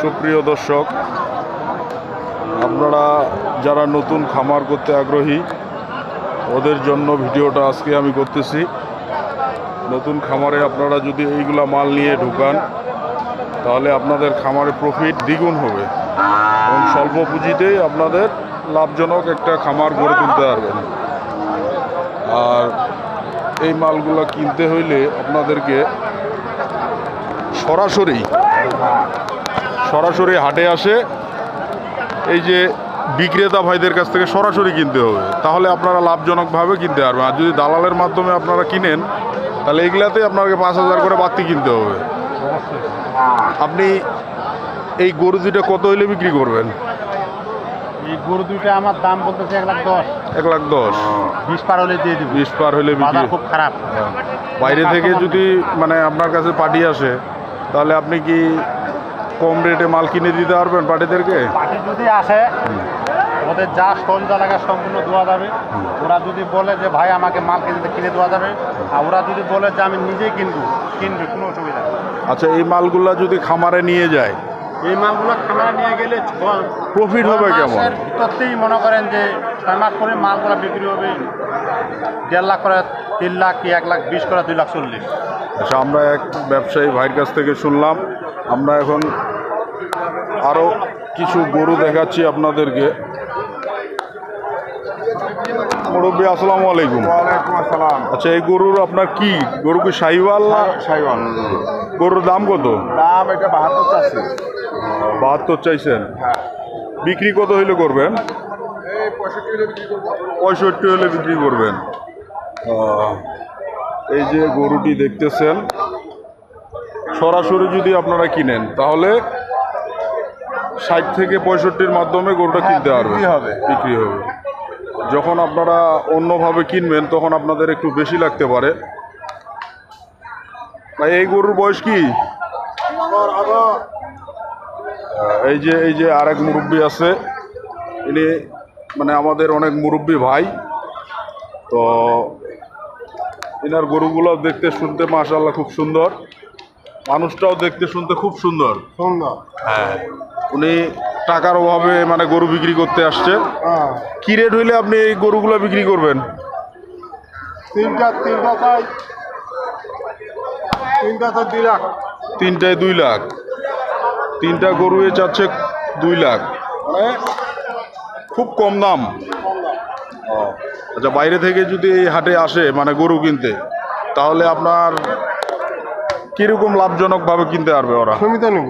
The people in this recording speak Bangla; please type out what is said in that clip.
সুপ্রিয় দর্শক, আপনারা যারা নতুন খামার করতে আগ্রহী, ওদের জন্য ভিডিওটা আজকে আমি করতেছি। নতুন খামারে আপনারা যদি এইগুলা মাল নিয়ে ঢুকান, তাহলে আপনাদের খামারে প্রফিট দ্বিগুণ হবে। এবং স্বল্প পুঁজিতেই আপনাদের লাভজনক একটা খামার গড়ে তুলতে পারবেন। আর এই মালগুলো কিনতে হইলে আপনাদেরকে সরাসরি সরাসরি হাটে আসে এই যে বিক্রেতা ভাইদের কাছ থেকে সরাসরি কিনতে হবে। তাহলে আপনারা লাভজনকভাবে কিনতে পারবেন। আর যদি দালালের মাধ্যমে আপনারা কিনেন তাহলে এগুলাতে আপনাকে পাঁচ হাজার করে বাড়তি কিনতে হবে। আপনি এই গরু দুইটা কত হইলে বিক্রি করবেন? এই গরু দুইটা আমার দাম বলতেছে এক লাখ দশ। এক লাখ দশ? বিশ পার হলে দিয়ে দিব। বিশ পার হলে বিক্রি খুব খারাপ। বাইরে থেকে যদি মানে আপনার কাছে পাঠিয়ে আসে তাহলে আপনি কি কম রেটে মাল কিনে দিতে পারবেন পার্টিদেরকে? পার্টি যদি আসে ওদের যা সহযোগিতা লাগে সম্পূর্ণ দেওয়া যাবে। ওরা যদি বলে যে ভাই আমাকে মাল কিনতে কিনে দেওয়া যাবে। আর ওরা যদি বলে যে আমি নিজেই কিনবো কিনবে কোনো অসুবিধা আচ্ছা এই মালগুলা যদি খামারে নিয়ে যায়? এই মালগুলো খামারে নিয়ে গেলে প্রফিট হবে কেমন? ভিতরতেই মনে করেন যে ছয় মাস পরে মালগুলো বিক্রি হবে। দেড় লাখ করে তিন লাখ কি এক লাখ বিশ করে দুই লাখ চল্লিশ। আচ্ছা আমরা এক ব্যবসায়ী ভাইয়ের কাছ থেকে শুনলাম আমরা এখন আরও কিছু গরু দেখাচ্ছি আপনাদেরকে। মুরব্বী আসসালামু আলাইকুম। ওয়ালাইকুম আসসালাম। আচ্ছা এই গরুর আপনার কি? গরু কি সাইওয়াল না? সাইওয়াল গরুর দাম কত? দাম এটা বাহাত্তর চাচ্ছি। বাহাত্তর চাইছেন। বিক্রি কত হইলে করবেন? পঁয়ষট্টি হলে বিক্রি করবেন। এই যে গরুটি দেখতেছেন সরাসরি যদি আপনারা কিনেন তাহলে ষাট থেকে পঁয়ষট্টির মাধ্যমে গরুটা হ্যাঁ, কিনতে পারবে। বিক্রি হবে। বিক্রি হবে। যখন আপনারা অন্যভাবে কিনবেন তখন আপনাদের একটু বেশি লাগতে পারে। ভাই এই গরুর বয়স কি? এই যে এই যে আরেক মুরব্বী আছে। ইনি মানে আমাদের অনেক মুরব্বী ভাই। তো এনার গরুগুলো দেখতে শুনতে মাশাল্লাহ খুব সুন্দর। মানুষটাও দেখতে শুনতে খুব সুন্দর। সুন্দর। হ্যাঁ। উনি টাকার অভাবে মানে গরু বিক্রি করতে আসছে। হ্যাঁ। কি রেট হইলে আপনি এই গরুগুলো বিক্রি করবেন? তিনটা তিনটা চাই। তিনটা তো দুই লাখ। তিনটায় দুই লাখ। তিনটা গরু এ চাচ্ছে দুই লাখ। মানে খুব কম দাম। আচ্ছা বাইরে থেকে যদি এই হাটে আসে মানে গরু কিনতে তাহলে আপনার কীরকম লাভজনকভাবে কিনতে পারবে ওরা? সমিতা নেব।